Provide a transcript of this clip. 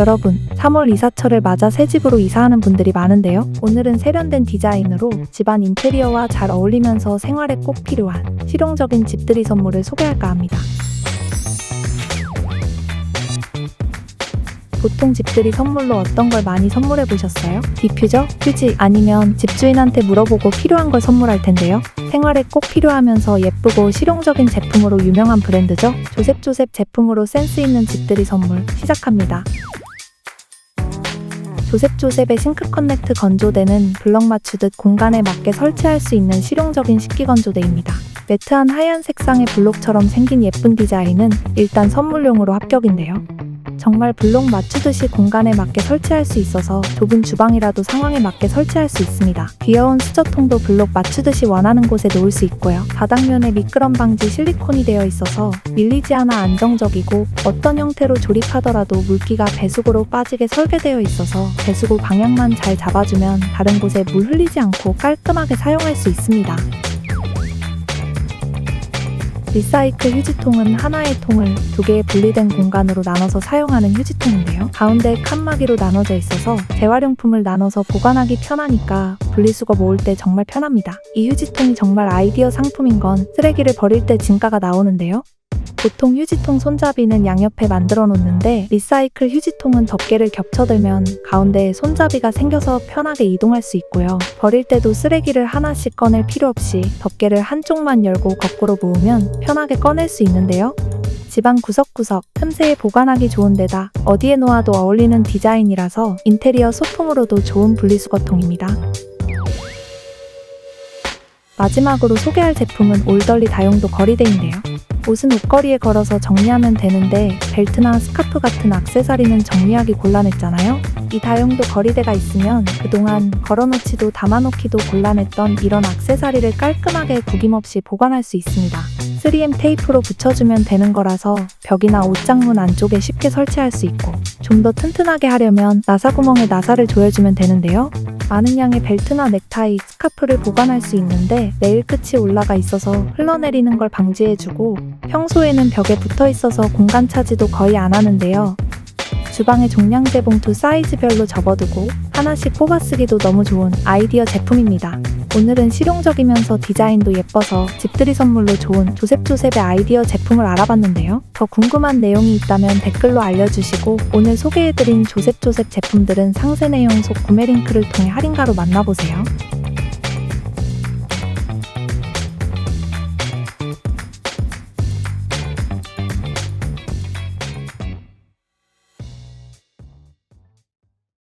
여러분, 3월 이사철을 맞아 새 집으로 이사하는 분들이 많은데요. 오늘은 세련된 디자인으로 집안 인테리어와 잘 어울리면서 생활에 꼭 필요한 실용적인 집들이 선물을 소개할까 합니다. 보통 집들이 선물로 어떤 걸 많이 선물해 보셨어요? 디퓨저, 휴지 아니면 집주인한테 물어보고 필요한 걸 선물할 텐데요. 생활에 꼭 필요하면서 예쁘고 실용적인 제품으로 유명한 브랜드죠. 조셉조셉 제품으로 센스 있는 집들이 선물 시작합니다. 조셉조셉의 싱크 커넥트 건조대는 블럭 맞추듯 공간에 맞게 설치할 수 있는 실용적인 식기 건조대입니다. 매트한 하얀 색상의 블록처럼 생긴 예쁜 디자인은 일단 선물용으로 합격인데요. 정말 블록 맞추듯이 공간에 맞게 설치할 수 있어서 좁은 주방이라도 상황에 맞게 설치할 수 있습니다. 귀여운 수저통도 블록 맞추듯이 원하는 곳에 놓을 수 있고요. 바닥면에 미끄럼 방지 실리콘이 되어 있어서 밀리지 않아 안정적이고 어떤 형태로 조립하더라도 물기가 배수구로 빠지게 설계되어 있어서 배수구 방향만 잘 잡아주면 다른 곳에 물 흘리지 않고 깔끔하게 사용할 수 있습니다. 리사이클 휴지통은 하나의 통을 두 개의 분리된 공간으로 나눠서 사용하는 휴지통인데요. 가운데 칸막이로 나눠져 있어서 재활용품을 나눠서 보관하기 편하니까 분리수거 모을 때 정말 편합니다. 이 휴지통이 정말 아이디어 상품인 건 쓰레기를 버릴 때 진가가 나오는데요. 보통 휴지통 손잡이는 양옆에 만들어 놓는데 리사이클 휴지통은 덮개를 겹쳐들면 가운데에 손잡이가 생겨서 편하게 이동할 수 있고요. 버릴 때도 쓰레기를 하나씩 꺼낼 필요 없이 덮개를 한쪽만 열고 거꾸로 모으면 편하게 꺼낼 수 있는데요. 집안 구석구석 틈새에 보관하기 좋은 데다 어디에 놓아도 어울리는 디자인이라서 인테리어 소품으로도 좋은 분리수거통입니다. 마지막으로 소개할 제품은 올덜리 다용도 거리대인데요. 옷은 옷걸이에 걸어서 정리하면 되는데 벨트나 스카프 같은 악세사리는 정리하기 곤란했잖아요. 이 다용도 거리대가 있으면 그동안 걸어놓지도 담아놓기도 곤란했던 이런 악세사리를 깔끔하게 구김없이 보관할 수 있습니다. 3M 테이프로 붙여주면 되는 거라서 벽이나 옷장문 안쪽에 쉽게 설치할 수 있고 좀 더 튼튼하게 하려면 나사 구멍에 나사를 조여주면 되는데요. 많은 양의 벨트나 넥타이, 스카프를 보관할 수 있는데 네일 끝이 올라가 있어서 흘러내리는 걸 방지해주고 평소에는 벽에 붙어 있어서 공간 차지도 거의 안 하는데요. 주방에 종량제 봉투 사이즈별로 접어두고 하나씩 뽑아 쓰기도 너무 좋은 아이디어 제품입니다. 오늘은 실용적이면서 디자인도 예뻐서 집들이 선물로 좋은 조셉조셉의 아이디어 제품을 알아봤는데요. 더 궁금한 내용이 있다면 댓글로 알려주시고 오늘 소개해드린 조셉조셉 제품들은 상세 내용 속 구매 링크를 통해 할인가로 만나보세요.